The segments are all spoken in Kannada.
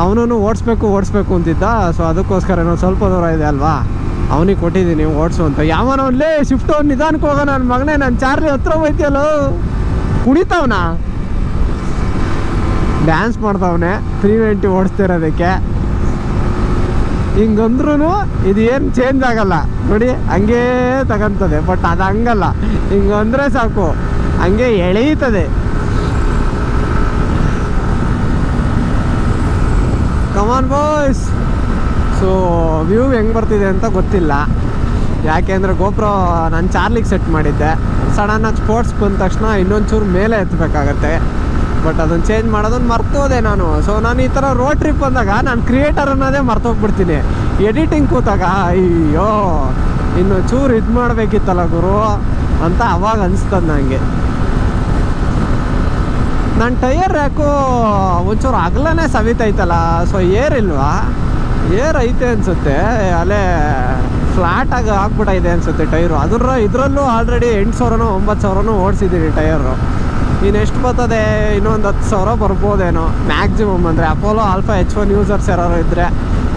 ಅವನು ಓಡಿಸ್ಬೇಕು ಓಡಿಸ್ಬೇಕು ಅಂತಿದ್ದ. ಸೊ ಅದಕ್ಕೋಸ್ಕರ ಏನೋ ಸ್ವಲ್ಪ ದೂರ ಇದೆ ಅಲ್ವಾ? ಅವನಿಗೆ ಕೊಟ್ಟಿದ್ದೀನಿ ಓಡಿಸು ಅಂತ. ಯಾವನವನ್ಲೇ ಶಿಫ್ಟ್ ಅವ್ನು ನಿಧಾನಕ್ಕೆ ಹೋಗೋ, ನನ್ನ ಮಗನೇ ನನ್ನ ಚಾರ್ಲಿ ಹತ್ರ ಹೋಯ್ತಿಯಲ್ಲೋ? ಕುಣಿತಾವನ? ಡ್ಯಾನ್ಸ್ ಮಾಡ್ತಾವನೆ ತ್ರೀ ನೈಂಟಿ ಓಡಿಸ್ತಿರೋದಕ್ಕೆ ಹಿಂಗಂದ್ರೂ ಇದು ಏನು ಚೇಂಜ್ ಆಗಲ್ಲ. ನೋಡಿ, ಹಂಗೇ ತಗೊಂತದೆ ಬಟ್ ಅದು ಹಂಗಲ್ಲ. ಹಿಂಗಂದ್ರೆ ಸಾಕು. ಹಂಗೆ ಎಳೆಯುತ್ತದೆ. Come on boys so view ಹೆಂಗೆ ಬರ್ತಿದೆ ಅಂತ ಗೊತ್ತಿಲ್ಲ. ಯಾಕೆಂದರೆ ಗೋಪ್ರೋ ನಾನು ಚಾರ್ಲಿಗೆ ಸೆಟ್ ಮಾಡಿದ್ದೆ. ಸಡನ್ನಾಗಿ ಸ್ಪೋರ್ಟ್ಸ್ ಬಂದ ತಕ್ಷಣ ಇನ್ನೊಂದು ಚೂರು ಮೇಲೆ ಎತ್ತಬೇಕಾಗತ್ತೆ ಬಟ್ ಅದನ್ನು ಚೇಂಜ್ ಮಾಡೋದನ್ನು ಮರ್ತೋದೆ ನಾನು. ಸೊ ನಾನು ಈ ಥರ ರೋಡ್ ಟ್ರಿಪ್ ಬಂದಾಗ ನಾನು ಕ್ರಿಯೇಟರ್ ಅನ್ನೋದೇ ಮರ್ತೋಗ್ಬಿಡ್ತೀನಿ. ಎಡಿಟಿಂಗ್ ಕೂತಾಗ, ಅಯ್ಯೋ ಇನ್ನು ಚೂರು ಇದು ಮಾಡಬೇಕಿತ್ತಲ್ಲ ಗುರು ಅಂತ ಅವಾಗ ಅನಿಸ್ತದೆ ನನಗೆ ನನ್ನ ಟೈರ್ ಯಾಕೋ ಒಂಚೂರು ಅಗಲನೇ ಸವಿತೈತಲ್ಲ ಸೊ ಏರ್ ಇಲ್ವಾ? ಏರ್ ಐತೆ ಅನ್ಸುತ್ತೆ, ಅಲ್ಲೇ ಫ್ಲಾಟಾಗಿ ಆಗ್ಬಿಟ್ಟಿದೆ ಅನ್ಸುತ್ತೆ ಟೈರು. ಅದರ ಇದರಲ್ಲೂ ಆಲ್ರೆಡಿ ಎಂಟು ಸಾವಿರನೋ ಒಂಬತ್ತು ಸಾವಿರನೂ ಓಡಿಸಿದ್ದೀನಿ ಟೈರು ಇನ್ನು ಎಷ್ಟು ಬರ್ತದೆ? ಇನ್ನೊಂದು ಹತ್ತು ಸಾವಿರ ಬರ್ಬೋದೇನೋ. ಮ್ಯಾಕ್ಸಿಮಮ್ ಅಂದರೆ Apollo Alpha H one users ಯಾರು ಇದ್ದರೆ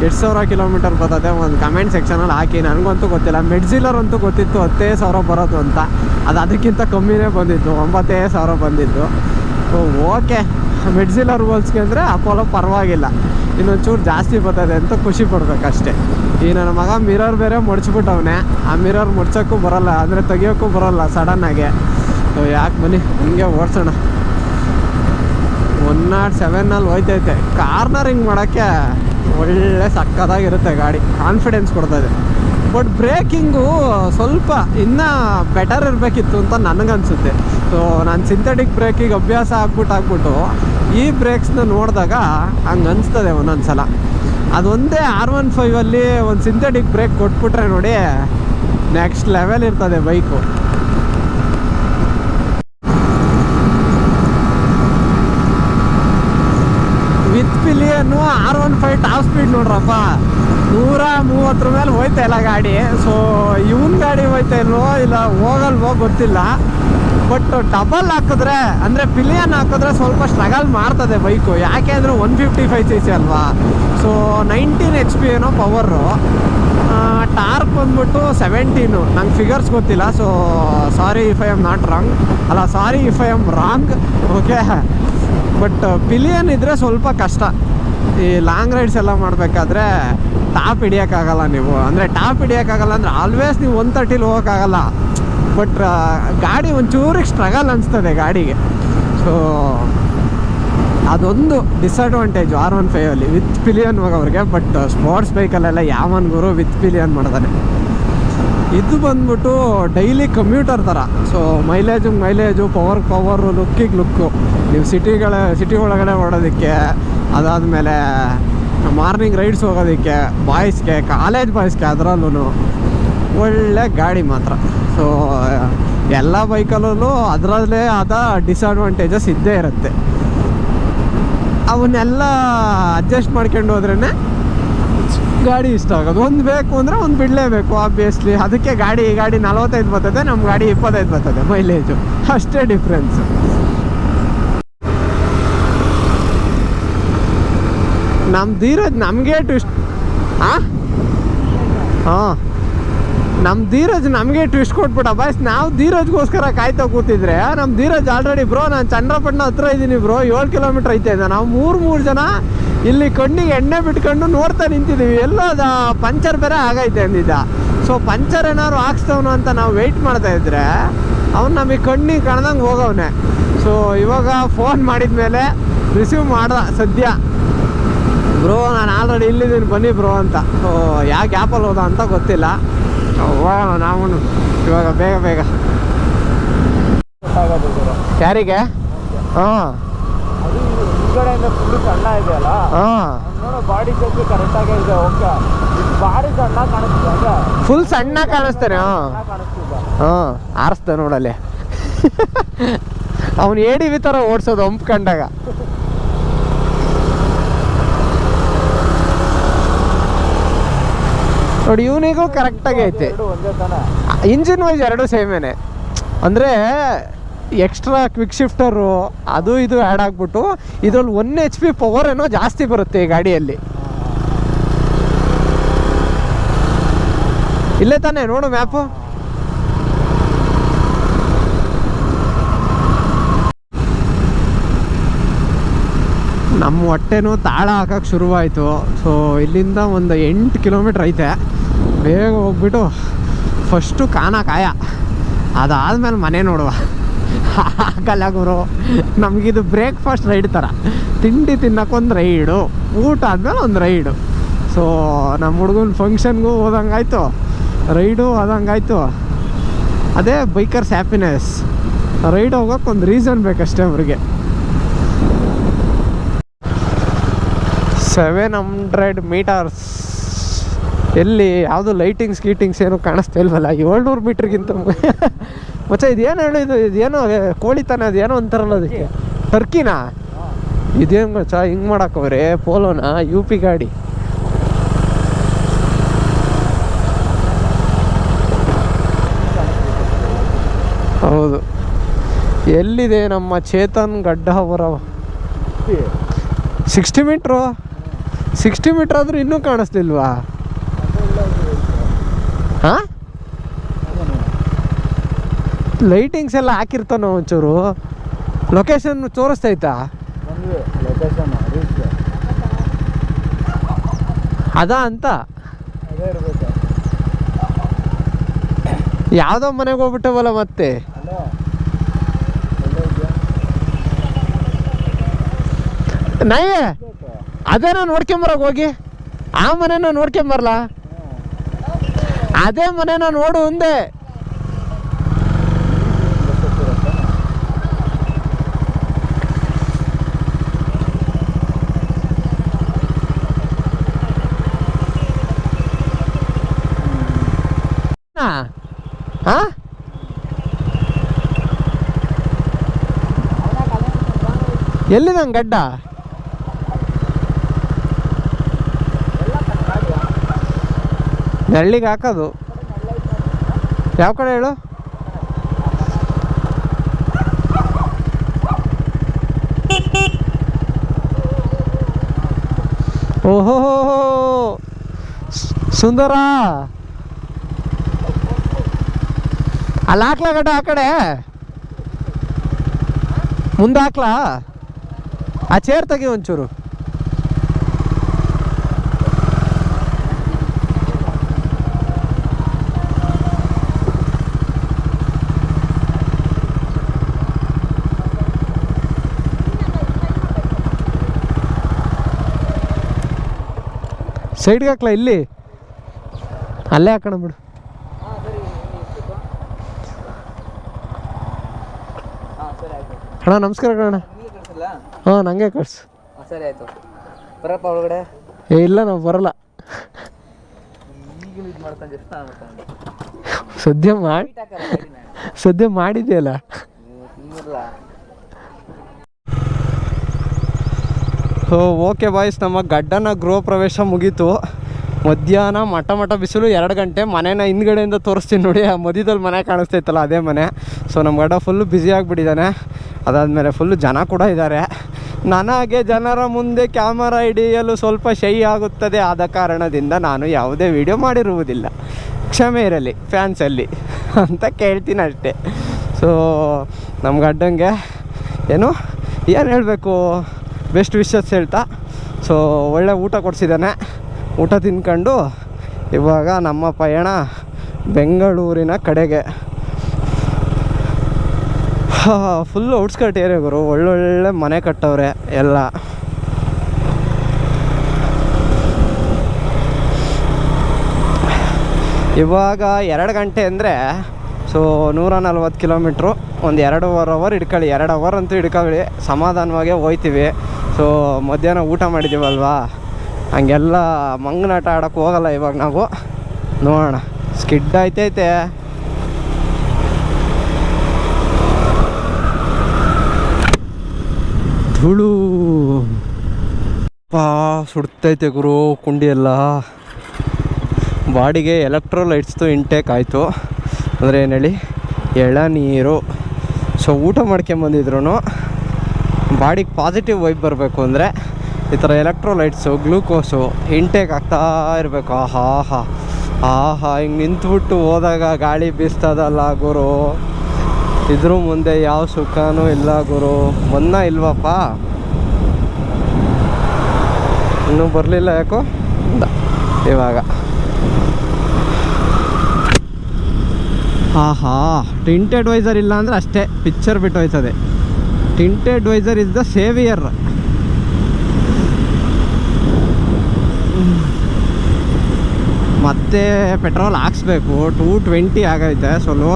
ಎಷ್ಟು ಸಾವಿರ ಕಿಲೋಮೀಟರ್ ಬರ್ತದೆ ಒಂದು ಕಮೆಂಟ್ ಸೆಕ್ಷನಲ್ಲಿ ಹಾಕಿ. ನನಗಂತೂ ಗೊತ್ತಿಲ್ಲ. ಮೆಡ್ಸಿಲರ್ ಅಂತೂ ಗೊತ್ತಿತ್ತು, ಹತ್ತೇ ಸಾವಿರ ಬರೋದು ಅಂತ. ಅದು ಅದಕ್ಕಿಂತ ಕಮ್ಮಿನೇ ಬಂದಿತ್ತು, ಒಂಬತ್ತೇ ಸಾವಿರ ಬಂದಿದ್ದು ಓಕೆ ಮಿಡ್ಸಿಲರ್ ಹೋಲ್ಸ್ಕೊಂಡ್ರೆ ಅಪೋಲೋ ಪರವಾಗಿಲ್ಲ. ಇನ್ನೊಂಚೂರು ಜಾಸ್ತಿ ಬರ್ತದೆ ಅಂತ ಖುಷಿ ಪಡ್ಬೇಕಷ್ಟೇ. ಈ ನನ್ನ ಮಗ ಮಿರರ್ ಬೇರೆ ಮುಡ್ಸ್ಬಿಟ್ಟವನೆ. ಆ ಮಿರರ್ ಮುಡ್ಸೋಕ್ಕೂ ಬರೋಲ್ಲ, ಅಂದರೆ ತೆಗಿಯೋಕ್ಕೂ ಬರೋಲ್ಲ ಸಡನ್ನಾಗೆ ಯಾಕೆ ಬನ್ನಿ, ಹಿಂಗೆ ಓಡಿಸೋಣ. ಒನ್ ನಾಟ್ ಸೆವೆನ್ನಲ್ಲಿ ಹೋಯ್ತೈತೆ. ಕಾರ್ನರಿಂಗ್ ಮಾಡೋಕ್ಕೆ ಒಳ್ಳೆ ಸಕ್ಕದಾಗಿರುತ್ತೆ ಗಾಡಿ. ಕಾನ್ಫಿಡೆನ್ಸ್ ಕೊಡ್ತದೆ. ಬಟ್ ಬ್ರೇಕಿಂಗು ಸ್ವಲ್ಪ ಇನ್ನೂ ಬೆಟರ್ ಇರಬೇಕಿತ್ತು ಅಂತ ನನಗನ್ಸುತ್ತೆ. ಸೊ ನಾನು ಸಿಂಥೆಟಿಕ್ ಬ್ರೇಕಿಗೆ ಅಭ್ಯಾಸ ಆಗ್ಬಿಟ್ಟು ಆಗ್ಬಿಟ್ಟು ಈ ಬ್ರೇಕ್ಸ್ನ ನೋಡಿದಾಗ ಹಂಗೆ ಅನಿಸ್ತದೆ ಒಂದೊಂದು ಸಲ ಅದೊಂದೇ ಆರ್ ಒನ್ ಫೈವಲ್ಲಿ ಒಂದು ಸಿಂಥೆಟಿಕ್ ಬ್ರೇಕ್ ಕೊಟ್ಬಿಟ್ರೆ ನೋಡಿ ನೆಕ್ಸ್ಟ್ ಲೆವೆಲ್ ಇರ್ತದೆ bike ಪಿಲಿಯನ್ನು R one five top speed ನೋಡ್ರಪ್ಪ. ನೂರ ಮೂವತ್ತರ ಮೇಲೆ ಹೋಯ್ತಾ ಇಲ್ಲ ಗಾಡಿ. ಸೊ ಇವನ್ ಗಾಡಿ ಹೋಯ್ತಾ ಇಲ್ವೋ ಇಲ್ಲ ಹೋಗಲ್ವೋ ಗೊತ್ತಿಲ್ಲ. ಬಟ್ ಡಬಲ್ ಹಾಕಿದ್ರೆ, ಅಂದರೆ ಪಿಲಿಯನ್ ಹಾಕಿದ್ರೆ ಸ್ವಲ್ಪ ಸ್ಟ್ರಗಲ್ ಮಾಡ್ತದೆ ಬೈಕು ಯಾಕೆ ಅಂದರೆ one fifty five C C ಅಲ್ವಾ? ಸೊ ನೈನ್ಟೀನ್ ಎಚ್ ಪಿ ಏನೋ ಪವರು ಟಾರ್ಕ್ ಬಂದ್ಬಿಟ್ಟು ಸೆವೆಂಟೀನು ನಂಗೆ ಫಿಗರ್ಸ್ ಗೊತ್ತಿಲ್ಲ. So sorry if I am not wrong ಅಲ್ಲ sorry if I am wrong okay but pillion ಇದ್ದರೆ ಸ್ವಲ್ಪ ಕಷ್ಟ. ಈ ಲಾಂಗ್ ರೈಡ್ಸ್ ಎಲ್ಲ ಮಾಡಬೇಕಾದ್ರೆ ಟಾಪ್ ಹಿಡಿಯೋಕ್ಕಾಗಲ್ಲ ನೀವು. ಅಂದರೆ ಟಾಪ್ ಹಿಡಿಯೋಕ್ಕಾಗಲ್ಲ ಅಂದರೆ ಆಲ್ವೇಸ್ ನೀವು ಒನ್ ತರ್ಟಿಲಿ ಹೋಗೋಕ್ಕಾಗಲ್ಲ. ಬಟ್ ಗಾಡಿ ಒಂಚೂರಿಗೆ ಸ್ಟ್ರಗಲ್ ಅನಿಸ್ತದೆ ಗಾಡಿಗೆ. ಸೊ ಅದೊಂದು ಡಿಸಡ್ವಾಂಟೇಜು ಆರ್ ಒನ್ ಫೈವಲ್ಲಿ ವಿತ್ ಪಿಲಿಯನ್ ಹೋಗೋವ್ರಿಗೆ ಬಟ್ ಸ್ಪೋರ್ಟ್ಸ್ ಬೈಕಲ್ಲೆಲ್ಲ ಯಾವನ್ ಗುರು ವಿತ್ ಪಿಲಿಯನ್ ಮಾಡ್ತಾನೆ ಇದು ಬಂದ್ಬಿಟ್ಟು ಡೈಲಿ ಕಮ್ಯೂಟರ್ ಥರ so mileage mileage power power ಲುಕ್ಕಿಗೆ look ನೀವು ಸಿಟಿಗಳ ಸಿಟಿ ಒಳಗಡೆ ಓಡೋದಕ್ಕೆ ಅದಾದಮೇಲೆ ಮಾರ್ನಿಂಗ್ ರೈಡ್ಸ್ ಹೋಗೋದಕ್ಕೆ ಬಾಯ್ಸ್ಗೆ, ಕಾಲೇಜ್ ಬಾಯ್ಸ್ಗೆ ಅದರಲ್ಲೂ ಒಳ್ಳೆ ಗಾಡಿ ಮಾತ್ರ. ಸೊ ಎಲ್ಲ ಬೈಕಲ್ಲೂ ಅದರಲ್ಲೇ ಆದ ಡಿಸ್ಅಡ್ವಾಂಟೇಜಸ್ ಇದ್ದೇ ಇರುತ್ತೆ. ಅವನ್ನೆಲ್ಲ ಅಡ್ಜಸ್ಟ್ ಮಾಡ್ಕೊಂಡು ಹೋದ್ರೇ ಗಾಡಿ ಇಷ್ಟ ಆಗೋದು. ಒಂದು ಬೇಕು ಅಂದರೆ ಒಂದು ಬಿಡಲೇಬೇಕು ಆಬ್ವಿಯಸ್ಲಿ ಅದಕ್ಕೆ ಗಾಡಿ ಗಾಡಿ ನಲವತ್ತೈದು ಬರ್ತದೆ ನಮ್ಮ ಗಾಡಿ ಇಪ್ಪತ್ತೈದು ಬರ್ತದೆ ಮೈಲೇಜು ಅಷ್ಟೇ ಡಿಫ್ರೆನ್ಸ್ ನಮ್ಮ ಧೀರಜ್ ನಮಗೆ ಟ್ವಿಸ್ಟ್ ಹಾಂ ಹಾಂ ನಮ್ಮ ಧೀರಜ್ ನಮಗೆ ಟ್ವಿಸ್ಟ್ ಕೊಟ್ಬಿಟ್ಟ ಬಾಯ್ಸ್ ನಾವು ಧೀರಜ್ಗೋಸ್ಕರ ಕಾಯ್ತಾ ಕೂತಿದ್ರೆ ನಮ್ಮ ಧೀರಜ್ ಆಲ್ರೆಡಿ ಬ್ರೋ ನಾನು ಚಂದ್ರಪಟ್ಟಣ ಹತ್ರ ಇದ್ದೀನಿ ಬ್ರೋ ಏಳು ಕಿಲೋಮೀಟ್ರ್ ಐತೆ ನಾವು ಮೂರು ಮೂರು ಜನ ಇಲ್ಲಿ ಕಣ್ಣಿಗೆ ಎಣ್ಣೆ ಬಿಟ್ಕೊಂಡು ನೋಡ್ತಾ ನಿಂತಿದ್ದೀವಿ ಎಲ್ಲೋ ಪಂಚರ್ ಬೇರೆ ಆಗೈತೆ ಅಂದಿದ್ದ. ಸೊ ಪಂಚರ್ ಏನಾದ್ರು ಹಾಕ್ಸ್ತವನು ಅಂತ ನಾವು ವೆಯ್ಟ್ ಮಾಡ್ತಾ ಇದ್ರೆ, ಅವ್ನು ನಮಗೆ ಕಣ್ಣಿಗೆ ಕಾಣ್ದಂಗೆ ಹೋಗವನೆ. ಸೊ ಇವಾಗ ಫೋನ್ ಮಾಡಿದ ಮೇಲೆ ರಿಸೀವ್ ಮಾಡ್ದ ಸದ್ಯ. ಬ್ರೋ ನಾನು ಆಲ್ರೆಡಿ ಇಲ್ಲಿದ್ದೀನಿ. ಬನ್ನಿ ಬ್ರೋ ಅಂತ. ಯಾಕೆ ಆ್ಯಪಲ್ಲಿ ಹೋದ ಅಂತ ಗೊತ್ತಿಲ್ಲ. ಹೋಗೋಣ ನಾವು ಇವಾಗ ಬೇಗ ಬೇಗ. ಯಾರಿಗೆ? ಹಾಂ. ಕಡೆಯಿಂದ ಸಣ್ಣ ಇದೆಯಲ್ಲ? ಹಾಂ. ನೋಡೋ ಬಾಡಿ ಶೇಪ್ ಕರೆಕ್ಟ್ ಆಗೇ ಇದೆ ಓಕೆ ಬಾಡಿ ಸಣ್ಣ ಕಾಣಿಸ್ತಿದೆ ಅಂದ್ರೆ ಫುಲ್ ಸಣ್ಣ ಕಾಣಿಸ್ತಾನೆ ಹಾಂ. ಆರಿಸ್ದೆ ನೋಡಲ್ಲಿ. ಅವನು ಏಡಿ ತರ ಥರ ಓಡಿಸೋದು ಹಂಪ್ಕೊಂಡಾಗ ನೋಡಿ, ಇವನಿಗೂ ಕರೆಕ್ಟಾಗಿ ಐತೆ. ಇಂಜಿನ್ ವೈಸ್ ಎರಡು ಸೇಮೇನೆ ಅಂದರೆ ಎಕ್ಸ್ಟ್ರಾ ಕ್ವಿಕ್ ಶಿಫ್ಟರು ಅದು ಇದು ಆ್ಯಡ್ ಆಗಿಬಿಟ್ಟು, ಇದ್ರಲ್ಲಿ ಒನ್ ಎಚ್ ಪಿ ಪವರ್ ಏನೋ ಜಾಸ್ತಿ ಬರುತ್ತೆ ಈ ಗಾಡಿಯಲ್ಲಿ. ಇಲ್ಲೇ ತಾನೇ, ನೋಡು ಮ್ಯಾಪು ನಮ್ಮ ಹೊಟ್ಟೆನೂ ತಾಳ ಹಾಕೋಕ್ಕೆ ಶುರುವಾಯಿತು. ಸೊ ಇಲ್ಲಿಂದ ಒಂದು ಎಂಟು ಕಿಲೋಮೀಟ್ರ್ ಐತೆ. ಬೇಗ ಹೋಗ್ಬಿಟ್ಟು ಫಸ್ಟು ಕಾನ ಕಾಯ. ಅದಾದಮೇಲೆ ಮನೆ ನೋಡುವ. ಆಗಲ್ಲ ಗುರು. ನಮಗಿದು ಬ್ರೇಕ್ಫಾಸ್ಟ್ ರೈಡ್ ಥರ ತಿಂಡಿ ತಿನ್ನೋಕ್ಕೊಂದು ರೈಡು, ಊಟ ಆದಮೇಲೆ ಒಂದು ರೈಡು. ಸೊ ನಮ್ಮ ಹುಡುಗನ ಫಂಕ್ಷನ್ಗೂ ಹೋದಂಗಾಯ್ತು. ರೈಡು ಹೋದಂಗಾಯ್ತು ಅದೇ ಬೈಕರ್ಸ್ ಹ್ಯಾಪಿನೆಸ್ ರೈಡ್ ಹೋಗೋಕೆ ಒಂದು ರೀಸನ್ ಬೇಕಷ್ಟೇ ಅವ್ರಿಗೆ. Seven hundred metres. ಎಲ್ಲಿ ಯಾವುದು ಲೈಟಿಂಗ್ಸ್ ಗೀಟಿಂಗ್ಸ್ ಏನು ಕಾಣಿಸ್ತಾ ಇಲ್ವಲ್ಲ? ಏಳ್ನೂರು ಮೀಟ್ರಿಗಿಂತ ಮಚ್ಚ ಇದೇನು ಹೇಳಿದ್ದು ಇದು ಇದೇನೋ ಕೋಳಿ ತಾನೆ ಅದೇನೋ ಅಂತಾರಲ್ಲ ಅದಕ್ಕೆ ಟರ್ಕಿನಾ? ಇದೇನು ಮಚ್ಚ ಹಿಂಗೆ ಮಾಡಾಕವ್ರೆ ಪೋಲೋನ? ಯು ಪಿ ಗಾಡಿ. ಹೌದು. ಎಲ್ಲಿದೆ ನಮ್ಮ ಚೇತನ್ ಗಡ್ಡ ಅವರ? ಸಿಕ್ಸ್ಟಿ ಮೀಟ್ರು ಸಿಕ್ಸ್ಟಿ ಮೀಟರ್ ಆದರೂ ಇನ್ನೂ ಕಾಣಿಸ್ಲಿಲ್ವಾ? ಹಾಂ? ಲೈಟಿಂಗ್ಸ್ ಎಲ್ಲ ಹಾಕಿರ್ತಾನೋ ಒಂಚೂರು. ಲೊಕೇಶನ್ ತೋರಿಸ್ತೈತಾ ಅದ ಅಂತ? ಯಾವುದೋ ಮನೆಗೆ ಹೋಗ್ಬಿಟ್ಟವಲ್ಲ ಮತ್ತೆ? ಅಲ್ಲೋ ಎಲ್ಲೋ ಇದೆಯಾ ನಯ್ಯೇ ಅದೇನೋ ನೋಡ್ಕೊಂಬರಕ್ ಹೋಗಿ. ಆ ಮನೆನ ನೋಡ್ಕೊಂಬರ್ಲ? ಅದೇ ಮನೆನ ನೋಡು ಒಂದೇ ಹಾ? ಎಲ್ಲಿದಂಗೆ ಗಡ್ಡ? ನೆಳ್ಳಿಗೆ ಹಾಕೋದು. ಯಾವ ಕಡೆ ಹೇಳು? ಓಹೋ ಸುಂದರ. ಅಲ್ಲಿ, ಹಾಕ್ಲಾ ಗಡ್ಡ ಆ ಕಡೆ? ಮುಂದೆ ಹಾಕ್ಲಾ? ಆ ಚೇರ್ ತೆಗಿ ಒಂಚೂರು. ಸೈಡ್ಗೆ ಹಾಕ್ಲಾ, ಇಲ್ಲಿ? ಅಲ್ಲೇ ಹಾಕೋಣ ಬಿಡು. ಅಣ್ಣ, ನಮಸ್ಕಾರ ಕಣ ಹಾ, ನಂಗೆ ಹಾಂ ನನಗೆ ಕಳ್ಸು. ಸರಿ ಆಯಿತು ಬರಪ್ಪ ಒಳಗಡೆ ಏ, ಇಲ್ಲ, ನಾವು ಬರಲ್ಲ. ಸದ್ಯ ಮಾಡಿ ಸದ್ಯ ಮಾಡಿದೆಯಲ್ಲ? ಸೊ ಓಕೆ ಬಾಯ್ಸ್, ನಮ್ಮ ಗಡ್ಡನ ಗೃಹ ಪ್ರವೇಶ ಮುಗೀತು. ಮಧ್ಯಾಹ್ನ ಮಠ ಮಠ ಬಿಸಿಲು ಎರಡು ಗಂಟೆ, ಮನೇನ ಹಿಂದ್ಗಡೆಯಿಂದ ತೋರಿಸ್ತೀನಿ ನೋಡಿ, ಆ ಮಧ್ಯದಲ್ಲಿ ಮನೆ ಕಾಣಿಸ್ತೈತಲ್ಲ ಅದೇ ಮನೆ. ಸೊ ನಮ್ಮ ಗಡ್ಡ ಫುಲ್ಲು ಬ್ಯುಸಿ ಆಗಿಬಿಟ್ಟಿದ್ದಾನೆ. ಅದಾದಮೇಲೆ ಫುಲ್ಲು ಜನ ಕೂಡ ಇದ್ದಾರೆ. ನನಗೆ ಜನರ ಮುಂದೆ ಕ್ಯಾಮರಾ ಹಿಡಿಯಲು ಸ್ವಲ್ಪ ಶೈ ಆಗುತ್ತದೆ ಆದ ಕಾರಣದಿಂದ ನಾನು ಯಾವುದೇ ವಿಡಿಯೋ ಮಾಡಿರುವುದಿಲ್ಲ. ಕ್ಷಮೆ ಇರಲಿ ಫ್ಯಾನ್ಸಲ್ಲಿ ಅಂತ ಕೇಳ್ತೀನಿ ಅಷ್ಟೇ. ಸೊ ನಮ್ಮ ಗಡ್ಡಂಗೆ, ಏನು ಏನು ಹೇಳಬೇಕು? ಬೆಸ್ಟ್ ವಿಶಸ್ ಹೇಳ್ತಾ. ಸೊ ಒಳ್ಳೆ ಊಟ ಕೊಡಿಸಿದ್ದಾನೆ. ಊಟ ತಿನ್ಕೊಂಡು ಇವಾಗ ನಮ್ಮ ಪಯಣ ಬೆಂಗಳೂರಿನ ಕಡೆಗೆ. ಫುಲ್ ಔಟ್ಸ್ಕರ್ಟ್ ಏರಿಯಾ ಗುರು. ಒಳ್ಳೊಳ್ಳೆ ಮನೆ ಕಟ್ಟವ್ರೆ ಎಲ್ಲ. ಇವಾಗ ಎರಡು ಗಂಟೆ ಅಂದರೆ ಸೊ ನೂರ ನಲ್ವತ್ತು ಕಿಲೋಮೀಟ್ರು ಒಂದು ಎರಡು ಅವರ್ ಹಿಡ್ಕೊಳ್ಳಿ. ಎರಡು ಅವರ್ ಅಂತೂ ಹಿಡ್ಕೊಳ್ಳಿ. ಸಮಾಧಾನವಾಗೇ ಹೋಯ್ತೀವಿ. ಸೊ ಮಧ್ಯಾಹ್ನ ಊಟ ಮಾಡಿದ್ದೀವಲ್ವಾ? ಹಂಗೆಲ್ಲ ಮಂಗನಾಟ ಆಡೋಕ್ಕೆ ಹೋಗಲ್ಲ ಇವಾಗ ನಾವು. ನೋಡೋಣ. ಸ್ಕಿಡ್ ಆಯ್ತೈತೆ. ಧೂಳು. ಪಾ, ಸುಡ್ತೈತೆ ಗುರು, ಕುಂಡಿ ಎಲ್ಲ. ಬಾಡಿಗೆ ಎಲೆಕ್ಟ್ರೋಲೈಟ್ಸ್ದು ಇಂಟೇಕ್ ಆಯಿತು. ಅಂದರೆ ಏನು ಹೇಳಿ, ಎಳನೀರು. ಸೊ ಊಟ ಮಾಡ್ಕೊಂಬಂದಿದ್ರು ಬಾಡಿಗೆ ಪಾಸಿಟಿವ್ ವೈಬ್ ಬರಬೇಕು ಅಂದರೆ ಈ ಥರ ಎಲೆಕ್ಟ್ರೋಲೈಟ್ಸು, ಗ್ಲೂಕೋಸು ಇಂಟೇಕ್ ಆಗ್ತಾ ಇರಬೇಕು. ಆಹಾ ಆಹಾ. ಹಿಂಗೆ ನಿಂತ್ಬಿಟ್ಟು ಹೋದಾಗ ಗಾಳಿ ಬೀಸ್ತದಲ್ಲ ಗುರು. ಇದ್ರ ಮುಂದೆ ಯಾವ ಸುಖನೂ ಇಲ್ಲ ಗುರು. ಮೊನ್ನ ಇಲ್ವಪ್ಪ? ಇನ್ನೂ ಬರಲಿಲ್ಲ ಯಾಕೋ. ಇವಾಗ. ಆಹಾ ಟಿಂಟೆಡ್ ವೈಸರ್ ಇಲ್ಲ ಅಂದರೆ ಅಷ್ಟೇ ಪಿಕ್ಚರ್ ಬಿಟ್ಟು ಹೋಯ್ತದೆ. Tinted visor is the saviour ಮತ್ತೆ ಪೆಟ್ರೋಲ್ ಹಾಕ್ಸ್ಬೇಕು. ಟೂ ಟ್ವೆಂಟಿ ಆಗೈತೆ. ಸೊ ಲೋ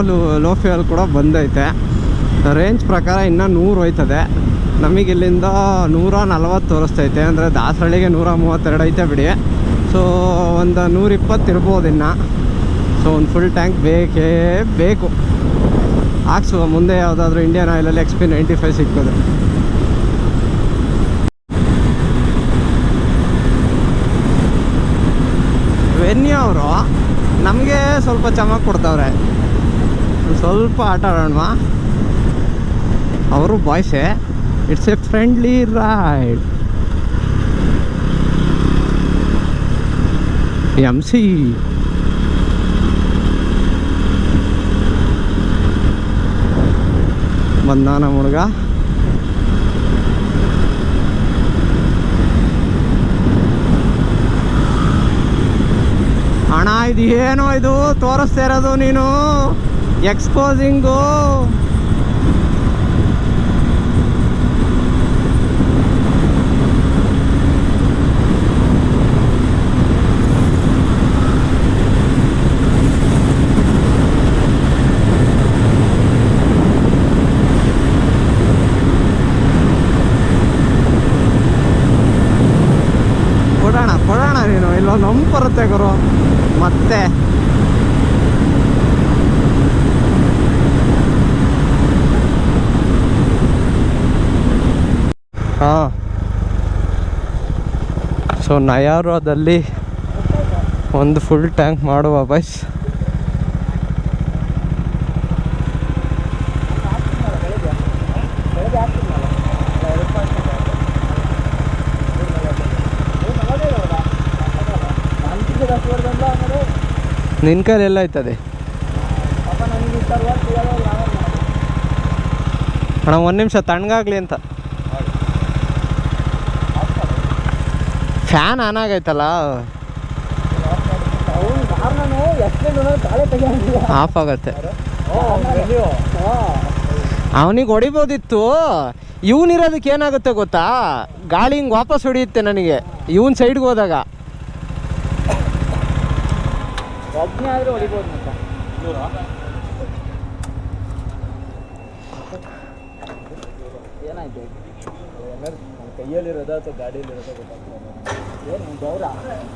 ಲೋ ಫ್ಯೂಯಲ್ ಕೂಡ ಬಂದೈತೆ. ರೇಂಜ್ ಪ್ರಕಾರ ಇನ್ನೂ ನೂರು ಹೋಯ್ತದೆ. ನಮಗೆ ಇಲ್ಲಿಂದ ನೂರ ನಲ್ವತ್ತು ತೋರಿಸ್ತೈತೆ. ಅಂದರೆ ದಾಸರಳ್ಳಿಗೆ ನೂರ ಮೂವತ್ತೆರಡು ಐತೆ ಬಿಡಿ. ಸೊ ಒಂದು ನೂರಿಪ್ಪತ್ತು ಇರ್ಬೋದು ಇನ್ನು. ಸೊ ಒಂದು ಫುಲ್ ಟ್ಯಾಂಕ್ ಬೇಕೇ ಬೇಕು. ಹಾಕ್ಸುವ ಮುಂದೆ ಯಾವುದಾದ್ರೂ ಇಂಡಿಯನ್ ಆಯಿಲಲ್ಲಿ ಎಕ್ಸ್ ಪಿ ನೈಂಟಿ ಫೈವ್ ಸಿಕ್ಕೋದು ವೆನ್ಯೂ ಅವರು ನಮಗೆ ಸ್ವಲ್ಪ ಚಮಕ್ ಕೊಡ್ತಾವ್ರೆ. ಸ್ವಲ್ಪ ಆಟ ಆಡೋಣ ಅವರು ಬಾಯ್ಸೆ it's a friendly ride M C ಬಂದ ನಮ್ಮ ಹುಡುಗ. ಅಣ್ಣ ಇದು ಏನೋ ಇದು ತೋರಿಸ್ತಾ ಇರೋದು ನೀನು? ಎಕ್ಸ್ಪೋಸಿಂಗು ಕೊಡೋಣ ಕೊಡೋಣ ನೀನು ಇಲ್ಲೊಂದು ನಂಬ್ ಬರುತ್ತೆ ಮತ್ತೆ? ಹಾಂ. ಸೊ ನಯಾರೋದಲ್ಲಿ ಒಂದು ಫುಲ್ ಟ್ಯಾಂಕ್ ಮಾಡುವ ಬಸ್ ನಿನ್ನ ಕೈಲಿ ಎಲ್ಲ ಆಯ್ತದೆ. ಅಣ್ಣ, ಒಂದು ನಿಮಿಷ ತಣ್ಣಗಾಗ್ಲಿ ಅಂತ. Fan on ಆಗೈತಲ್ಲ? ಆಫ್ ಆಗತ್ತೆ. ಅವನಿಗೆ ಹೊಡಿಬೋದಿತ್ತು. ಇವನಿರೋದಕ್ಕೆ ಏನಾಗುತ್ತೆ ಗೊತ್ತಾ? ಗಾಳಿ ಹಿಂಗೆ ವಾಪಸ್ ಹೊಡಿಯುತ್ತೆ ನನಗೆ. ಇವನ್ ಸೈಡ್ಗೆ ಹೋದಾಗ. ಹೊಡಿಬೋದು ಮತ್ತೆ ಏನಾಯ್ತು? ಕೈಯಲ್ಲಿರೋದ ಅಥವಾ ಗಾಡಿಯಲ್ಲಿರೋದ ಗೊತ್ತಾಗ್ತದೆ ಏನು ಗೌರ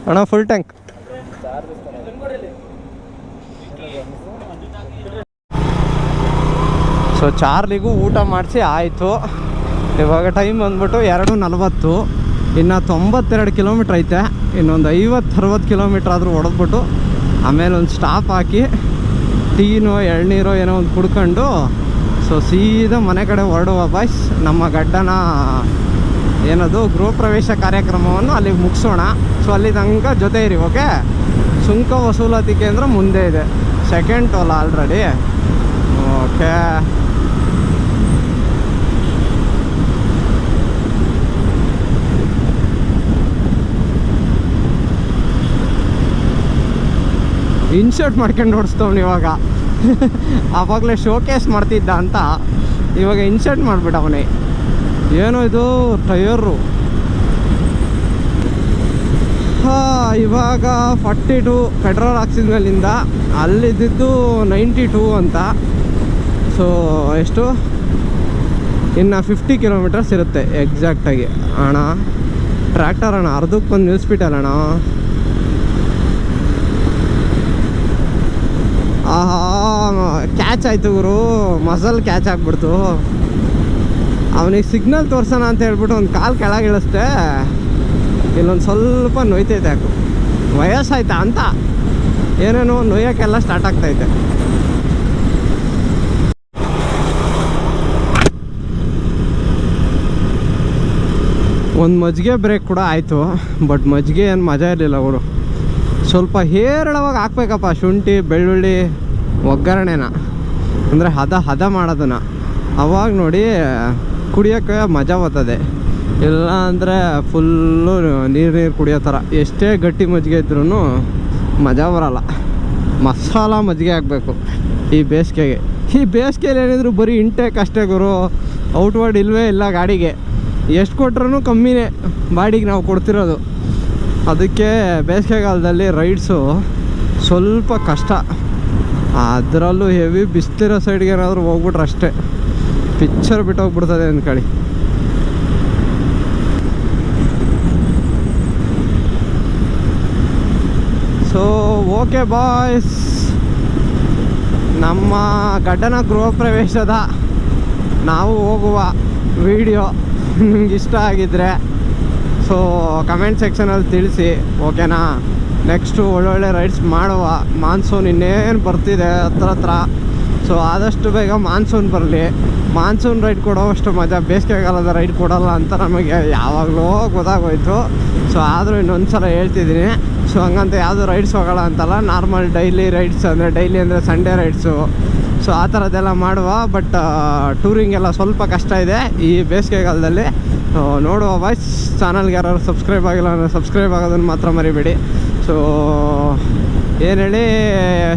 ಅಣ್ಣ ಫುಲ್ ಟ್ಯಾಂಕ್ ಚಾರ್ಜ್ ಸೊ ಚಾರ್ಲಿಗೂ ಊಟ ಮಾಡಿಸಿ ಆಯಿತು. ಇವಾಗ ಟೈಮ್ ಬಂದ್ಬಿಟ್ಟು ಎರಡು ನಲ್ವತ್ತು. ಇನ್ನು ತೊಂಬತ್ತೆರಡು ಕಿಲೋಮೀಟ್ರ್ ಐತೆ. ಇನ್ನೊಂದು ಐವತ್ತು ಅರವತ್ತು ಕಿಲೋಮೀಟ್ರ್ ಆದರೂ ಹೊಡೆದ್ಬಿಟ್ಟು ಆಮೇಲೆ ಒಂದು ಸ್ಟಾಪ್ ಹಾಕಿ ಟೀನೋ, ಎಳ್ನೀರೋ ಏನೋ ಒಂದು ಕುಡ್ಕೊಂಡು ಸೊ ಸೀದಾ ಮನೆ ಕಡೆ ಹೊರಡುವ ಬಾಯ್ಸ್ ನಮ್ಮ ಗಡ್ಡನ ಏನದು ಗೃಹ ಪ್ರವೇಶ ಕಾರ್ಯಕ್ರಮವನ್ನು ಅಲ್ಲಿಗೆ ಮುಗಿಸೋಣ. ಸೊ ಅಲ್ಲಿ ತನಕ ಜೊತೆ ಇರಿ ಓಕೆ ಸುಂಕ ವಸೂಲಾತಿ ಕೇಂದ್ರ ಮುಂದೆ ಇದೆ. Second toll already okay insert ಮಾಡ್ಕೊಂಡು ಓಡಿಸ್ತವ್ನು ಇವಾಗ. ಆವಾಗಲೇ ಶೋಕೇಸ್ ಮಾಡ್ತಿದ್ದ ಅಂತ ಇವಾಗ ಇನ್ಶರ್ಟ್ ಮಾಡಿಬಿಟ್ಟ ಅವನೇ ಏನೋ ಇದು ಟಯರು. ಹಾಂ, ಇವಾಗ ಫಾರ್ಟಿ ಟು ಪೆಟ್ರೋಲ್ ಹಾಕ್ಸಿದ ಮೇಲಿಂದ ಅಲ್ಲಿದ್ದಿದ್ದು ನೈಂಟಿ ಟೂ ಅಂತ. ಸೊ ಎಷ್ಟು? ಇನ್ನು ಫಿಫ್ಟಿ ಕಿಲೋಮೀಟರ್ಸ್ ಇರುತ್ತೆ ಎಕ್ಸಾಕ್ಟಾಗಿ ಅಣ್ಣ ಟ್ರ್ಯಾಕ್ಟರ್ ಅಣ್ಣ, ಅರ್ಧಕ್ಕೊಂದು ನಿಲ್ಲಿಸ್ಬಿಟ್ಟಲ್ಲ ಅಣ್ಣ. ಕ್ಯಾಚ್ ಆಯ್ತು ಗುರು. ಮಸಲ್ ಕ್ಯಾಚ್ ಆಗ್ಬಿಡ್ತು. ಅವನಿಗೆ ಸಿಗ್ನಲ್ ತೋರ್ಸೋಣ ಅಂತ ಹೇಳ್ಬಿಟ್ಟು ಒಂದು ಕಾಲು ಕೆಳಗೆ ಇಳಿಸ್ದೆ. ಇಲ್ಲೊಂದು ಸ್ವಲ್ಪ ನೋಯ್ತೈತೆ ಯಾಕು. ವಯಸ್ಸಾಯ್ತಾ ಅಂತ. ಏನೇನೋ ನೋಯೋಕ್ಕೆಲ್ಲ ಸ್ಟಾರ್ಟ್ ಆಗ್ತೈತೆ. ಒಂದು ಮಜ್ಜಿಗೆ ಬ್ರೇಕ್ ಕೂಡ ಆಯಿತು ಬಟ್ ಮಜ್ಜಿಗೆ ಏನು ಮಜಾ ಇರಲಿಲ್ಲ ಅವರು ಸ್ವಲ್ಪ ಹೇರಳವಾಗಿ ಹಾಕ್ಬೇಕಪ್ಪ, ಶುಂಠಿ, ಬೆಳ್ಳುಳ್ಳಿ ಒಗ್ಗರಣೆನ. ಅಂದರೆ ಹದ ಹದ ಮಾಡೋದನ್ನು. ಅವಾಗ ನೋಡಿ ಕುಡಿಯೋಕ್ಕೆ ಮಜಾ ಬರ್ತದೆ. ಇಲ್ಲ ಅಂದರೆ ಫುಲ್ಲು ನೀರು ನೀರು ಕುಡಿಯೋ ಥರ. ಎಷ್ಟೇ ಗಟ್ಟಿ ಮಜ್ಜಿಗೆ ಇದ್ರೂ ಮಜಾ ಬರಲ್ಲ. ಮಸಾಲ ಮಜ್ಜಿಗೆ ಆಗಬೇಕು ಈ ಬೇಸಿಗೆಗೆ. ಈ ಬೇಸಿಗೆಯಲ್ಲಿ ಏನಿದ್ರು ಬರೀ ಇಂಟೇಕ್ ಅಷ್ಟೇ ಗುರು. ಔಟ್ವರ್ಡ್ ಇಲ್ಲವೇ ಇಲ್ಲ ಗಾಡಿಗೆ. ಎಷ್ಟು ಕೊಟ್ರೂ ಕಮ್ಮಿನೇ ಬಾಡಿಗೆ ನಾವು ಕೊಡ್ತಿರೋದು. ಅದಕ್ಕೆ ಬೇಸಿಗೆಗಾಲದಲ್ಲಿ ರೈಡ್ಸು ಸ್ವಲ್ಪ ಕಷ್ಟ. ಅದರಲ್ಲೂ ಹೆವಿ ಬಿಸ್ತಿರೋ ಸೈಡ್ಗೆ ಏನಾದರೂ ಹೋಗ್ಬಿಟ್ರೆ ಅಷ್ಟೇ. ಪಿಕ್ಚರ್ ಬಿಟ್ಟೋಗ್ಬಿಡ್ತದೆ ಅಂದ್ಕೊಳ್ಳಿ ಸೊ ಓಕೆ ಬಾಯ್ಸ್ ನಮ್ಮ ಗಡ್ಡನ ಗೃಹ ಪ್ರವೇಶದ ನಾವು ಹೋಗುವ ವಿಡಿಯೋ ನಿಮ್ಗೆ ಇಷ್ಟ ಆಗಿದ್ರೆ ಸೊ ಕಮೆಂಟ್ ಸೆಕ್ಷನಲ್ಲಿ ತಿಳಿಸಿ ಓಕೆನಾ ನೆಕ್ಸ್ಟು ಒಳ್ಳೊಳ್ಳೆ ರೈಡ್ಸ್ ಮಾಡುವ. ಮಾನ್ಸೂನ್ ಇನ್ನೇನು ಬರ್ತಿದೆ ಹತ್ರ ಹತ್ರ. ಸೊ ಆದಷ್ಟು ಬೇಗ ಮಾನ್ಸೂನ್ ಬರಲಿ. ಮಾನ್ಸೂನ್ ರೈಡ್ ಕೊಡೋವಷ್ಟು ಮಜಾ. ಬೇಸಿಗೆಗಾಲದ ರೈಡ್ ಕೊಡೋಲ್ಲ ಅಂತ ನಮಗೆ ಯಾವಾಗಲೂ ಗೊತ್ತಾಗೋಯ್ತು. ಸೊ ಆದರೂ ಇನ್ನೊಂದು ಸಲ ಹೇಳ್ತಿದ್ದೀನಿ. ಸೊ ಹಂಗಂತ ಯಾವುದು ರೈಡ್ಸ್ ಹೋಗೋಲ್ಲ ಅಂತಲ್ಲ, ನಾರ್ಮಲ್ ಡೈಲಿ ರೈಡ್ಸ್ ಅಂದರೆ ಡೈಲಿ ಅಂದರೆ ಸಂಡೇ ರೈಡ್ಸು. ಸೊ ಆ ಥರದ್ದೆಲ್ಲ ಮಾಡುವ. ಬಟ್ ಟೂರಿಂಗ್ ಎಲ್ಲ ಸ್ವಲ್ಪ ಕಷ್ಟ ಇದೆ ಈ ಬೇಸಿಗೆಗಾಲದಲ್ಲಿ. ನೋಡುವ ವಾಯ್ಸ್ ಚಾನಲ್ಗೆ ಯಾರು ಸಬ್ಸ್ಕ್ರೈಬ್ ಆಗಿಲ್ಲ ಅಂದರೆ ಸಬ್ಸ್ಕ್ರೈಬ್ ಆಗೋದನ್ನು ಮಾತ್ರ ಮರಿಬೇಡಿ. ಸೊ ಏನು ಹೇಳಿ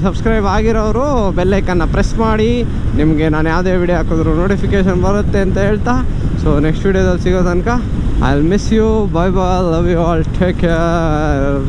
ಸಬ್ಸ್ಕ್ರೈಬ್ ಆಗಿರೋರು ಬೆಲ್ಲೈಕನ್ನ ಪ್ರೆಸ್ ಮಾಡಿ, ನಿಮಗೆ ನಾನು ಯಾವುದೇ ವಿಡಿಯೋ ಹಾಕಿದ್ರು ನೋಟಿಫಿಕೇಷನ್ ಬರುತ್ತೆ ಅಂತ ಹೇಳ್ತಾ. ಸೊ ನೆಕ್ಸ್ಟ್ ವಿಡಿಯೋದಲ್ಲಿ ಸಿಗೋ ತನಕ I miss you bye bye love you all take care